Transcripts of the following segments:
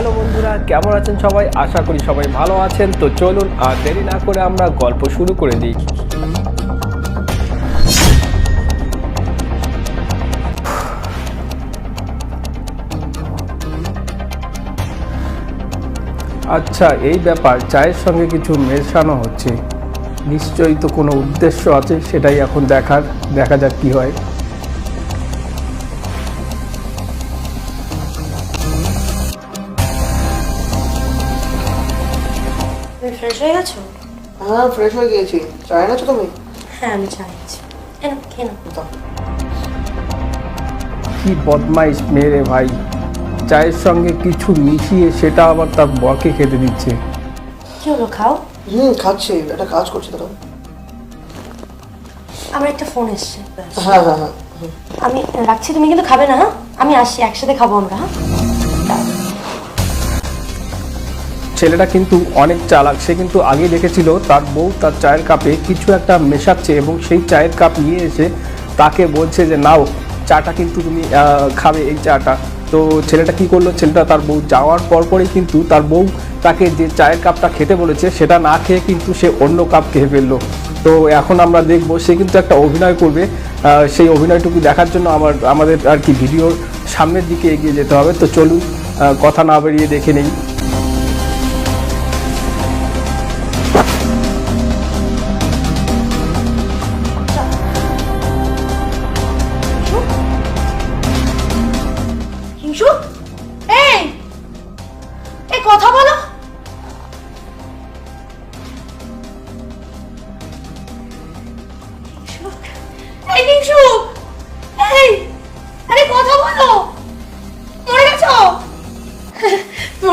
Hello বন্ধুরা, কেমন আছেন সবাই? আশা করি সবাই ভালো আছেন। তো চলুন আর দেরি না করে আমরা গল্প শুরু করে দিই। আচ্ছা এই ব্যাপার, চায়ের সঙ্গে কিছু মেশানো হচ্ছে। নিশ্চয়ই তো কোনো উদ্দেশ্য আছে, সেটাই এখন দেখার। দেখা যাক কি হয়। হয়ে গেছো? হ্যাঁ ফ্রেশ হয়ে গিয়েছি। চাই না তুমি? হ্যাঁ আমি চাইছি কেন কেন দাও। কি বদমাইশ মেরে ভাই। চায়ের সঙ্গে কিছু মিশিয়ে সেটা আবার তার বরকে খেতে দিচ্ছে। কি হলো খাও? হুম খাচ্ছি। একটা কাজ করছি দাঁড়াও। আমার একটা ফোন এসছে হ্যাঁ হ্যাঁ হ্যাঁ। আমি রাখছি তুমি কিন্তু খাবে না হ্যাঁ? আমি আসছি একসাথে খাব আমরা হ্যাঁ? ছেলেটা কিন্তু অনেক চালাক। সে কিন্তু আগে দেখেছিল তার বউ তার চায়ের কাপে কিছু একটা মেশাচ্ছে এবং সেই চায়ের কাপ নিয়ে এসে তাকে বলছে যে, নাও, চাটা কিন্তু তুমি খাবে এই চাটা। তো ছেলেটা কি করল? ছেলেটা তার বউ যাওয়ার পর পরেই কিন্তু তার বউ তাকে যে চায়ের কাপটা খেতে বলেছে, সেটা না খেয়ে কিন্তু সে অন্য কাপ খেয়ে ফেলল। তো এখন আমরা দেখব, সে কিন্তু একটা অভিনয় করবে। সেই অভিনয়টুকু দেখার জন্য আমার, আমাদের আর কি ভিডিওর সামনের দিকে এগিয়ে যেতে হবে। তো চলুন কথা না বেরিয়ে দেখে নেই।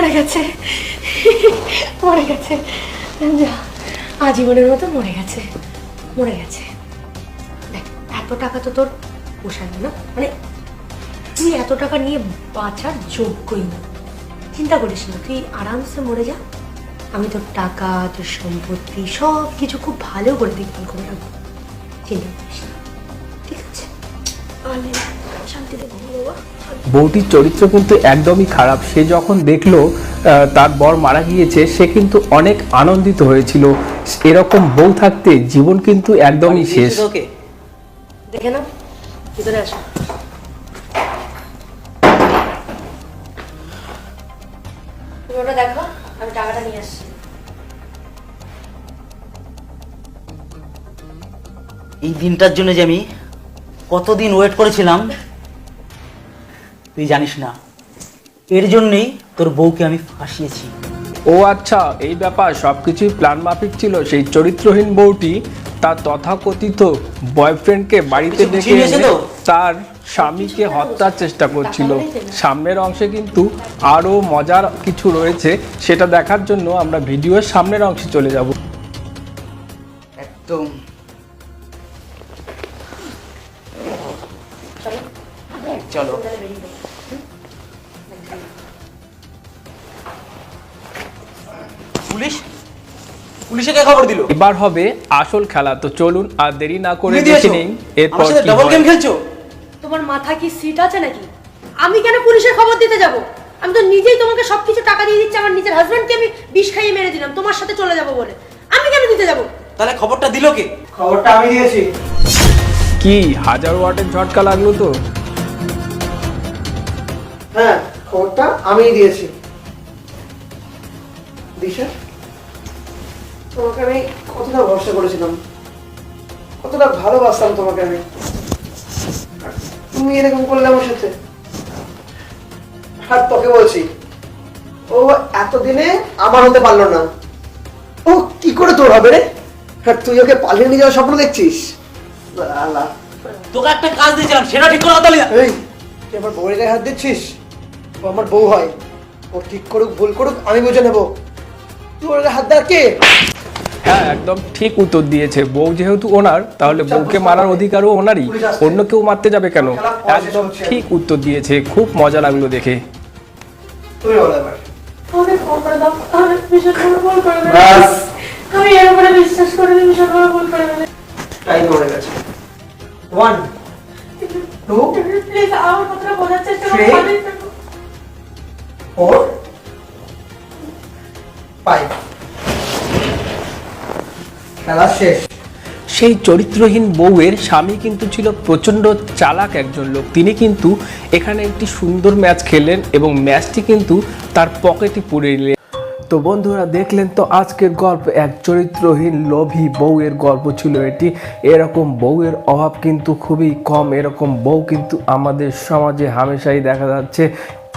মরে গেছে। মরে গেছে। আজীবনের মতো মরে গেছে। মরে গেছে। দেখ, এত টাকা তো তোর পোষায় না মানে তুই এত টাকা নিয়ে বাঁচার যোগ্যই না। চিন্তা করিস না, তুই আরামসে মরে যা। আমি তোর টাকা, তোর সম্পত্তি, সব কিছু খুব ভালো করে দেখভাল করে রাখব। চিন্তা করিস না। ঠিক আছে? বাবা বউটির চরিত্র কিন্তু একদমই খারাপ। সে যখন দেখল তার বর মারা গিয়েছে সে কিন্তু অনেক আনন্দিত হয়েছিল। এরকম বউ থাকতে জীবন কিন্তু একদমই শেষ। দেখে না ভিতরে আসো। তুমি দেখো আমি টাকাটা নিয়ে আসছি। এই দিনটার জন্য যে আমি কতদিন ওয়েট করেছিলাম তুই জানিস না। এর জন্যই তোর বউকে আমি ফাঁসিয়েছি। ও আচ্ছা এই ব্যাপার সবকিছুই প্ল্যান মাফিক ছিল। সেই চরিত্রহীন বউটি তার তথাকথিত বয়ফ্রেন্ডকে বাড়িতে ডেকে এনে তার স্বামীকে হত্যার চেষ্টা করছিল? সামনের অংশে কিন্তু আরও মজার কিছু রয়েছে সেটা দেখার জন্য আমরা ভিডিওর সামনের অংশে চলে যাব। একদম। পুলিশ? পুলিশে কে খবর দিল? এবার হবে আসল খেলা তো চলুন আর দেরি না করে দেখে নিন এরপর কি ডাবল গেম খেলছো? তোমার মাথায় কি সিট আছে নাকি? আমি কেন পুলিশের খবর দিতে যাব? আমি তো নিজেই তোমাকে সবকিছু টাকা দিয়ে দিচ্ছি আমার নিজের হাজবেন্ডকে আমি বিষ খাইয়ে মেরে দিলাম তোমার সাথে চলে যাব বলে। আমি কেন দিতে যাব? তাহলে খবরটা দিল কে? খবরটা আমি দিয়েছি। কি হাজার ওয়াটের ঝটকা লাগল তো? হ্যাঁ খবরটা আমিই দিয়েছি। দিশা? তোমাকে আমি কতটা ভরসা করেছিলাম? কতটা ভালোবাসতাম তোমাকে আমি। তুমি এরকম করলে আমার সাথে। আর তোকে বলছি ও এতদিনে আমার হতে পারল না। ও কি করে তোর হবে রে? আর তুই ওকে পালিয়ে নিয়ে যাওয়ার স্বপ্ন দেখছিস? আলা তোকে একটা কাজ দিয়েছিলাম সেটা ঠিক করে তাহলে। এই তুই আমার বউয়ের গায়ে হাত দিচ্ছিস? ও আমার বউ হয়। ও ঠিক করুক ভুল করুক আমি বুঝে নেব। তুই ওর হাত দেওয়ার কে? হ্যাঁ একদম ঠিক উত্তর দিয়েছে। বউ যেহেতু ওনার তাহলে বউকে মারার অধিকারও ওনারই। অন্য কেউ মারতে যাবে কেন? একদম ঠিক উত্তর দিয়েছে। খুব মজা লাগল দেখে। আমি ভীষণ বড় ভুল করে ফেলেছি। ব্যাস। আমি এর উপরে বিশ্বাস করে দিই ভীষণ বড় ভুল করে ফেলেছি। টাইম গেছে। ওয়ান টু প্লিজ আমার কথাটা বোঝার চেষ্টা করো। Three. আমি- ফোর খেলা শেষ। সেই চরিত্রহীন বউয়ের স্বামী কিন্তু ছিল প্রচণ্ড চালাক একজন লোক। তিনি কিন্তু এখানে একটি সুন্দর ম্যাচ খেললেন এবং ম্যাচটি কিন্তু তার পকেটে পুড়ে নিলেন। তো বন্ধুরা, দেখলেন তো আজকের গল্প, এক চরিত্রহীন লোভী বউয়ের গল্প ছিল এটি। এরকম বউয়ের অভাব কিন্তু খুবই কম, এরকম বউ কিন্তু আমাদের সমাজে হামেশাই দেখা যাচ্ছে।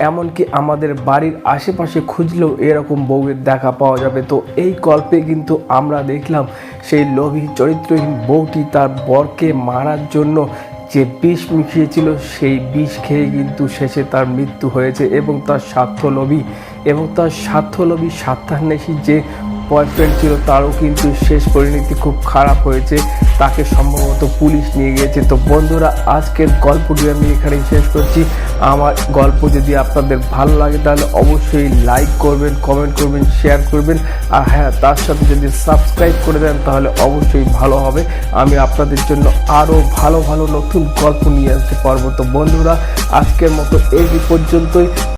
এমনকি আমাদের বাড়ির আশেপাশে খুঁজলেও এরকম বউয়ের দেখা পাওয়া যাবে। তো এই গল্পে কিন্তু আমরা দেখলাম সেই লোভী চরিত্রহীন বউটি তার বরকে মারার জন্য যে বিষ মিশিয়েছিল, সেই বিষ খেয়ে কিন্তু শেষে তার মৃত্যু হয়েছে এবং তার স্বার্থলোভী এবং তার স্বার্থলোভী স্বার্থান্বেষী যে বয়ফ্রেন্ড ছিল, তারও কিন্তু শেষ পরিণতি খুব খারাপ হয়েছে। তাকে সম্ভবত পুলিশ নিয়ে গিয়েছে। তো বন্ধুরা, আজকের গল্পটি আমি এখানেই শেষ করছি। আমার গল্প যদি আপনাদের ভালো লাগে, তাহলে অবশ্যই লাইক করবেন কমেন্ট করবেন শেয়ার করবেন। আর হ্যাঁ তার সাথে যদি সাবস্ক্রাইব করে দেন, তাহলে অবশ্যই ভালো হবে। আমি আপনাদের জন্য আরও ভালো ভালো নতুন গল্প নিয়ে আসতে পারব। তো বন্ধুরা, আজকের মতো এই পর্যন্তই।